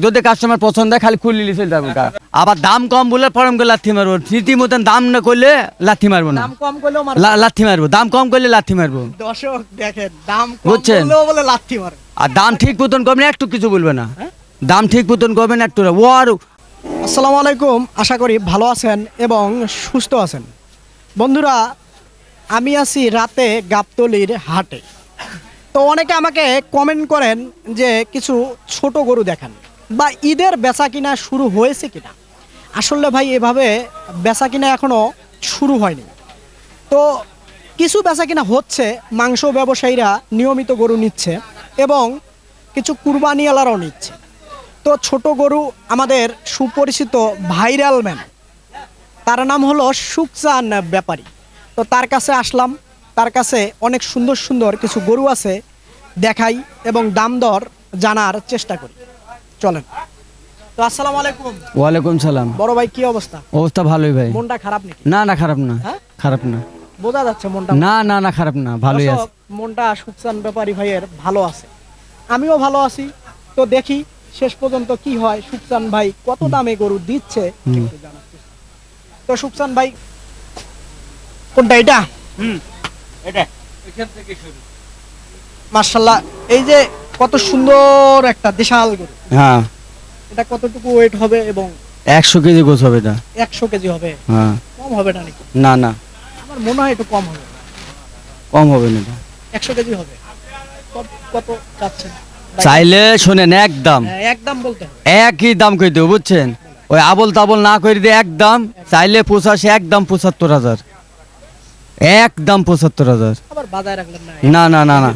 যদি কাস্টমার পছন্দ হয় খালি চলে যাব গা। আবার দাম কম বলে পরম করে লাথি মারবো। রীতি মতন দাম না করলে লাথি মারবো না। দাম কম করলেও মার লা- লাথি মারবো। দাম কম করলে লাথি মারবো। দর্শক দেখেন দাম কম বুঝছেন? বলে লাথি মারে। আর দাম ঠিক মতন করবেন একটু কিছু বলবে না। হ্যাঁ? দাম ঠিক মতন একটু না। ও আর আসসালামু আলাইকুম। আশা করি ভালো আছেন এবং সুস্থ আছেন। বন্ধুরা আমি আছি রাতে গাবতলির হাটে। তো অনেকে আমাকে কমেন্ট করেন যে কিছু ছোট গরু দেখান। বা ঈদের বেচা কিনা শুরু হয়েছে কিনা? আসলে ভাই, এভাবে বেচা কিনা এখনও শুরু হয়নি। তো কিছু বেচা কিনা হচ্ছে, মাংস ব্যবসায়ীরা নিয়মিত গরু নিচ্ছে এবং কিছু কুরবানিওয়ালারাও নিচ্ছে। তো ছোট গরু আমাদের সুপরিচিত ভাইরাল ম্যান, তার নাম হলো সুকচান ব্যাপারী। তো তার কাছে আসলাম, তার কাছে অনেক সুন্দর সুন্দর কিছু গরু আছে, দেখাই এবং দাম দর জানার চেষ্টা করি। চলেন। তো আসসালামু আলাইকুম। ওয়ালাইকুম সালাম। বড় ভাই কি অবস্থা? অবস্থা ভালোই ভাই। মনটা খারাপ নাকি? না না খারাপ না? খারাপ না। বোঝা যাচ্ছে মনটা। না না না খারাপ না ভালোই আছে। মনটা সুকচান ব্যাপারী ভাইয়ের ভালো আছে। আমিও ভালো আছি। তো দেখি শেষ পর্যন্ত কি হয়। সুকচান ভাই কত দামে গরু দিচ্ছে। তো সুকচান ভাই কোনটা এটা? মার্শাল্লাহ এই যে কত সুন্দর একটা বিশাল গরু। হ্যাঁ। এটা কতটুকু ওয়েট হবে এবং একশো কেজি গোছ হবে এটা। একশো কেজি হবে? হ্যাঁ। কম হবে না নাকি? না না। আমার মনে হয় একটু কম হবে। কম হবে না এটা। একশো কেজি হবে। কত- কত চাচ্ছেন? চাইলে শোনেন একদম। হ্যাঁ, একদম বলতে একই দাম কই দেবো বুঝছেন? ওই আবল তাবল না করে দিয়ে একদম চাইলে পঁচাশি একদম পঁচাত্তর হাজার। একদম পঁচাত্তর হাজার। আবার বাজায় রাখলেন না না না না।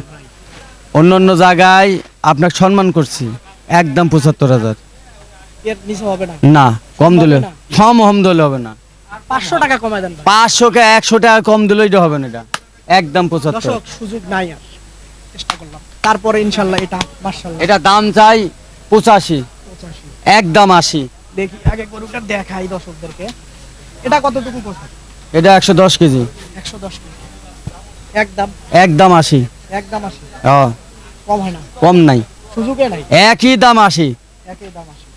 অন্য অন্য জায়গায় আপনাকে সম্মান করছি। একদম পঁচাত্তর হাজার। এর নিচে হবে না? না কম দিলে কম হম দিলে হবে না। পাঁচশো টাকা কমায় দেন পাঁচশো কে একশো টাকা কম দিলে এটা হবে না এটা। একদম পঁচাত্তর। দর্শক সুযোগ নাই আর। চেষ্টা করলাম। তারপরে ইনশাল্লাহ এটা মার্শাল্লাহ এটা দাম চাই পঁচাশি। পঁচাশি। একদম আশি। দেখি আগে গরুটা দেখাই দর্শকদেরকে। এটা কতটুকু এটা একশো দশ কেজি। একশো দশ কেজি। একদম। একদম আশি। একদম আসে ও। কম হয় না। কম নাই। সুযোগে নাই। একই দাম একই দাম আসে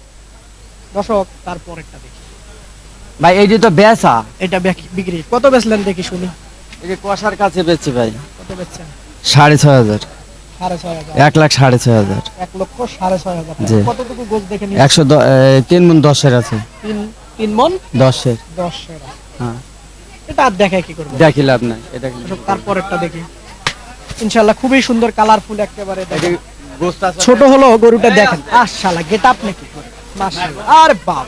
দর্শক তারপরেরটা দেখি। ভাই এই যে তো বেচা। এটা বিক্রি। কত বেচলেন দেখি শুনি। এই যে কাছে বেচছি ভাই। কত বেচছেন? সাড়ে ছয় হাজার। এক লাখ সাড়ে ছয় হাজার। এক লক্ষ সাড়ে ছয় হাজার। কতটুকু গোছ দেখে একশো তিন মন দশের আছে। তিন তিন মন? দশের। দশ সেরা। হ্যাঁ। এটা আর দেখায় কি করব? দেখি লাভ নাই। এটা তারপরেরটা দেখি। ইনশাল্লাহ খুবই সুন্দর কালারফুল একেবারে ছোট হলো গরুটা দেখেন। আশালা গেট আপ নাকি। আরে বাপ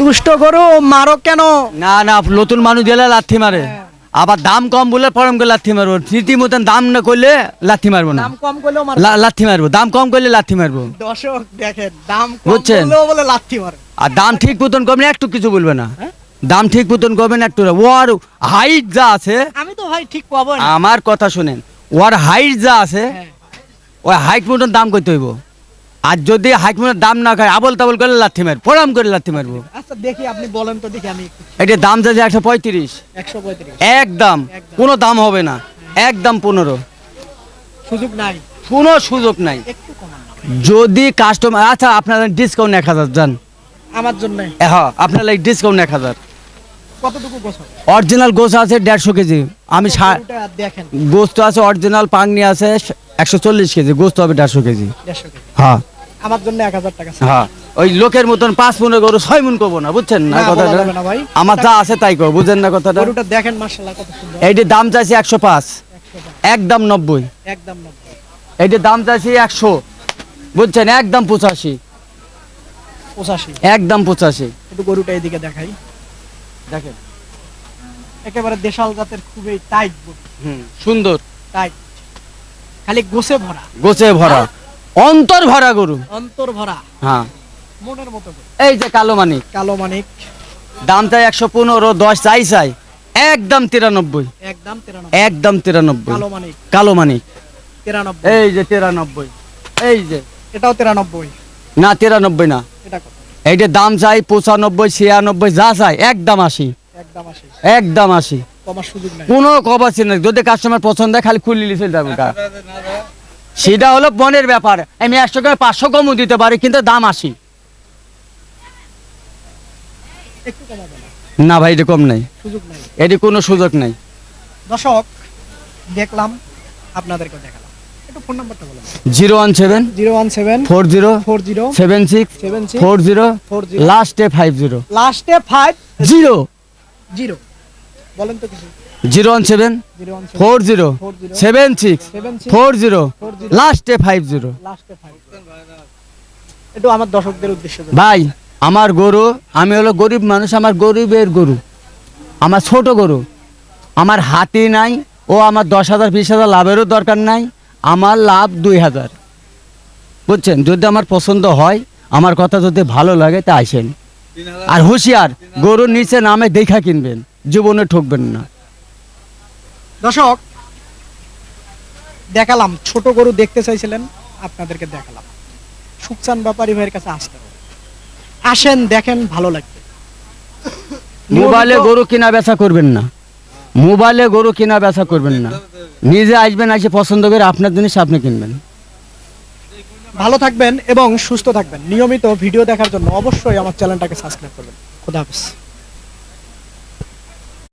দুষ্ট গরু মারো কেন? না না নতুন মানুষ দিলে লাথি মারে। আবার দাম কম বলে পরম করে লাথি মারবো। রীতি মতন দাম না করলে লাথি মারবো না। দাম কম করলেও লাথি মারবো। দাম কম করলে লাথি মারবো। দর্শক দেখেন দাম কম বুঝছেন? বলে লাথি মারে। আর দাম ঠিক মতন করবেন একটু কিছু বলবে না। হ্যাঁ? দাম ঠিক মতন করবেন একটু না। ওর হাইট যা আছে আমি তো ভাই ঠিক পাবো আমার কথা শুনেন। ওর হাইট যা আছে হ্যাঁ। ওই হাইট মতন দাম করতে হইব। আর যদি হাইট মতন দাম না খায় আবল তাবল করে লাথি মার ফোরাম করে লাথি মারবো। আচ্ছা দেখি আপনি বলেন তো দেখি আমি এটা দাম চাইছে একশো পঁয়ত্রিশ একশো পঁয়ত্রিশ। একদম। কোনো দাম হবে না একদম পনেরো। সুযোগ নাই। কোনো সুযোগ নাই। যদি কাস্টমার আচ্ছা আপনারা ডিসকাউন্ট এক হাজার যান। আমার জন্য। হ্যাঁ আপনার ডিসকাউন্ট এক হাজার। কতটুকু গোছ হবে? অরিজিনাল গোস আছে দেড়শো কেজি। আমি দেখেন। গোস্ত আছে অরিজিনাল পাংনি আছে একশো চল্লিশ কেজি গোস্ত হবে দেড়শো কেজি। হ্যাঁ। আমার জন্য এক হাজার টাকা হ্যাঁ। ওই লোকের মতন পাঁচ মনে গরু ছয় মন করব না বুঝছেন না না, কথাটা? যাবে না ভাই। আমার যা আছে তাই কো বুঝেন না কথাটা? গরুটা দেখেন মার্শাল্লাহ কত সুন্দর। এইটির দাম চাইছি একশো পাঁচ। একদম নব্বই। একদম নব্বই। এইটির দাম চাইছি একশো। বুঝছেন? একদম পঁচাশি। পঁচাশি। একদম পঁচাশি। একটু গরুটা এদিকে দেখাই। দেখেন। একেবারে দেশাল জাতের খুবই টাইট হুম সুন্দর। টাইট খালি গোসে ভরা। গোছে ভরা। অন্তর ভরা গরু। অন্তর ভরা। হ্যাঁ। মনের মতো এই যে কালো মানিক। কালো মানিক। দাম চাই একশো পনেরো দশ চাই চাই। একদম তিরানব্বই। একদম তিরানব্বই। একদম তিরানব্বই। কালো মানিক। কালো মানিক। তিরানব্বই। এই যে তিরানব্বই। এই যে। এটাও তিরানব্বই। না তিরানব্বই না। এটা কত? এইটার দাম চাই পঁচানব্বই ছিয়ানব্বই যা চাই একদম আশি একদম আশি নাই। কোনো কবাসি নেই যদি কাস্টমার পছন্দ হয় খালি খুললি চলে যাবে সেটা হলো বনের ব্যাপার। আমি একশো করে পাঁচশো কমও দিতে পারি কিন্তু দাম আসি। না। না ভাই এটা কম নাই। নাই। এটি কোনো সুযোগ নাই। দর্শক দেখলাম আপনাদেরকে দেখালাম। Zero one seven zero one seven four zero four zero seven six seven four zero four zero. লাস্টে ফাইভ জিরো। লাস্টে ফাইভ জিরো। জিরো। বলেন তো কিছু। Zero one seven four zero seven six four zero লাস্টে five zero. একটু আমার দর্শকদের উদ্দেশ্যে ভাই আমার গরু আমি হলো গরিব মানুষ আমার গরিবের গরু। আমার ছোট গরু। আমার হাতি নাই ও আমার দশ হাজার বিশ হাজার লাভেরও দরকার নাই। আমার লাভ দুই হাজার। বুঝছেন? যদি আমার পছন্দ হয় আমার কথা যদি ভালো লাগে তা আসেন। আর হুঁশিয়ার গরুর নিচে নামে দেখা কিনবেন জীবনে ঠকবেন না। দর্শক দেখালাম ছোট গরু দেখতে চাইছিলেন আপনাদেরকে দেখালাম। সুকচান ব্যাপারী ভাইয়ের কাছে আসতে হবে। আসেন দেখেন ভালো লাগবে। মোবাইলে গরু কিনা বেচা করবেন না। মোবাইলে গরু কিনা বেচা করবেন না। নিজে আসবেন এসে পছন্দ করে আপনার জিনিস আপনি কিনবেন। ভালো থাকবেন এবং সুস্থ থাকবেন। নিয়মিত ভিডিও দেখার জন্য অবশ্যই আমার চ্যানেলটাকে সাবস্ক্রাইব করবেন। খুদা হাফেজ।